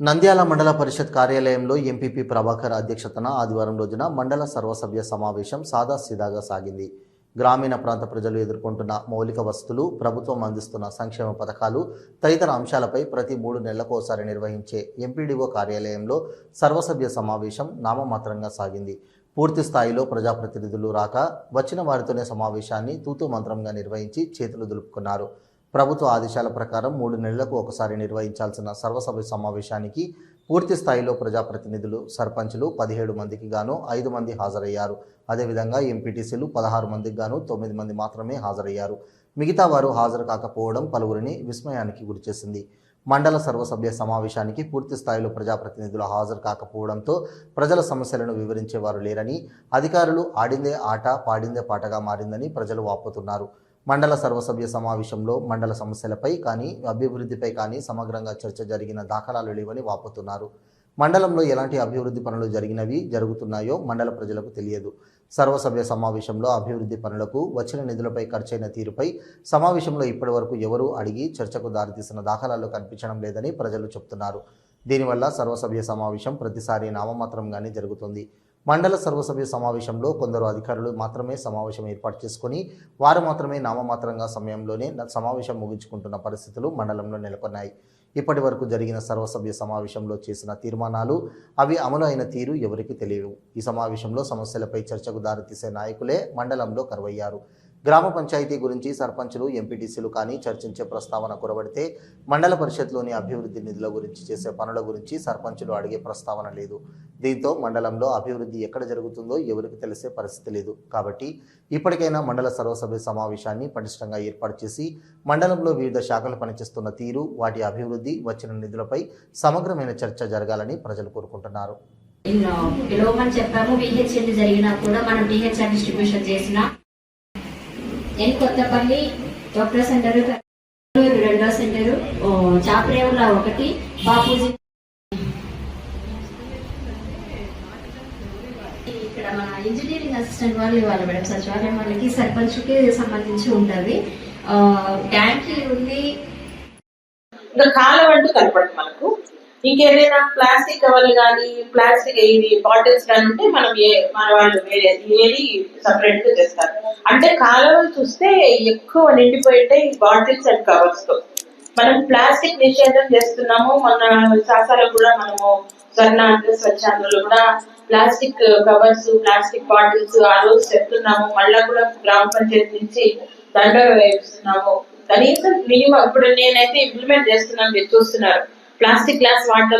నంద్యాల మండల పరిషత్ కార్యాలయంలో ఎంపీపీ ప్రభాకర్ అధ్యక్షతన ఆదివారం రోజున మండల సర్వసభ్య సమావేశం సాదాసీదాగా సాగింది. గ్రామీణ ప్రాంత ప్రజలు ఎదుర్కొంటున్న మౌలిక వసతులు ప్రభుత్వం అందిస్తున్న సంక్షేమ పథకాలు తదితర అంశాలపై ప్రతి మూడు నెలలకు ఒకసారి నిర్వహించే ఎంపీడీఓ కార్యాలయంలో సర్వసభ్య సమావేశం నామమాత్రంగా సాగింది. పూర్తి స్థాయిలో ప్రజాప్రతినిధులు రాక వచ్చిన వారితోనే సమావేశాన్ని తూతూ మంత్రంగా నిర్వహించి చేతులు దులుపుకున్నారు. ప్రభుత్వ ఆదేశాల ప్రకారం మూడు నెలలకు ఒకసారి నిర్వహించాల్సిన సర్వసభ్య సమావేశానికి పూర్తి స్థాయిలో ప్రజాప్రతినిధులు సర్పంచులు పదిహేడు మందికి గాను ఐదు మంది హాజరయ్యారు. అదేవిధంగా ఎంపీటీసీలు పదహారు మందికి గాను తొమ్మిది మంది మాత్రమే హాజరయ్యారు. మిగతా వారు హాజరు కాకపోవడం పలువురిని విస్మయానికి గురిచేసింది మండల సర్వసభ్య సమావేశానికి పూర్తి స్థాయిలో ప్రజాప్రతినిధులు హాజరు కాకపోవడంతో ప్రజల సమస్యలను వివరించేవారు లేరని అధికారులు ఆడిందే ఆట పాడిందే పాటగా మారిందని ప్రజలు వాపోతున్నారు. మండల సర్వసభ్య సమావేశంలో మండల సమస్యలపై కానీ అభివృద్ధిపై కానీ సమగ్రంగా చర్చ జరిగిన దాఖలాలు లేవని వాపోతున్నారు. మండలంలో ఎలాంటి అభివృద్ధి పనులు జరిగినవి జరుగుతున్నాయో మండల ప్రజలకు తెలియదు. సర్వసభ్య సమావేశంలో అభివృద్ధి పనులకు వచ్చిన నిధులపై ఖర్చైన తీరుపై సమావేశంలో ఇప్పటివరకు ఎవరూ అడిగి చర్చకు దారితీసిన దాఖలాలు కనిపించడం లేదని ప్రజలు చెబుతున్నారు దీనివల్ల సర్వసభ్య సమావేశం ప్రతిసారి నామమాత్రంగానే జరుగుతుంది. మండల సర్వసభ్య సమావేశంలో కొందరు అధికారులు మాత్రమే సమావేశం ఏర్పాటు చేసుకుని వారు మాత్రమే నామమాత్రంగా సమయంలోనే సమావేశం ముగించుకుంటున్న పరిస్థితులు మండలంలో నెలకొన్నాయి. ఇప్పటి వరకు జరిగిన సర్వసభ్య సమావేశంలో చేసిన తీర్మానాలు అవి అమలు అయిన తీరు ఎవరికీ తెలియవు. ఈ సమావేశంలో సమస్యలపై చర్చకు దారితీసే నాయకులే మండలంలో కరువయ్యారు. గ్రామ పంచాయతీ గురించి సర్పంచులు ఎంపీటీసీలు కానీ చర్చించే ప్రస్తావన కురబడితే మండల పరిషత్లోని అభివృద్ధి నిధుల గురించి చేసే పనుల గురించి సర్పంచులు అడిగే ప్రస్తావన లేదు. దీంతో మండలంలో అభివృద్ధి ఎక్కడ జరుగుతుందో ఎవరికి తెలిసే పరిస్థితి లేదు. కాబట్టి ఇప్పటికైనా మండల సర్వసభ్య సమావేశాన్ని పటిష్టంగా ఏర్పాటు చేసి మండలంలో వివిధ శాఖలు పనిచేస్తున్న తీరు వాటి అభివృద్ధి వచ్చిన నిధులపై సమగ్రమైన చర్చ జరగాలని ప్రజలు కోరుకుంటున్నారు. పిలవమని చెప్పాము. జరిగినా కూడా మనం డిస్ట్రిబ్యూషన్ చేసిన నేను కొత్తపల్లి డాక్టర్ సెంటర్ రెండో సెంటర్ చాపరేవుల ఒకటి బాపూజీ. ఇక్కడ మన ఇంజనీరింగ్ అసిస్టెంట్ వాళ్ళు ఇవ్వాలి మేడం సచివాలయం వాళ్ళకి సర్పంచ్కి సంబంధించి ఉంటుంది. ట్యాంక్ ఉంది ఇంకా కాలం అంటూ కనపడదు మనకు. ఇంకేదైనా ప్లాస్టిక్ కవర్లు కానీ ప్లాస్టిక్ ఇది బాటిల్స్ కానీ ఉంటే మనం ఏ మన వాళ్ళు వేరే ఏది సపరేట్గా చేస్తారు. అంటే కాలువలు చూస్తే ఎక్కువ నిండిపోయి ఉంటాయి బాటిల్స్ అండ్ కవర్స్తో. మనం ప్లాస్టిక్ నిషేధం చేస్తున్నాము. మన శాఖలో కూడా మనము స్వర్ణాంధ్ర స్వచ్ఛాంధ్రలో కూడా ప్లాస్టిక్ కవర్స్ ప్లాస్టిక్ బాటిల్స్ ఆ రోజు చెప్తున్నాము. మళ్ళా కూడా గ్రామ పంచాయతీ నుంచి దండ వేస్తున్నాము కనీసం మినిమం ఇప్పుడు నేనైతే ఇంప్లిమెంట్ చేస్తున్నాను మీరు చూస్తున్నారు. plastic glass water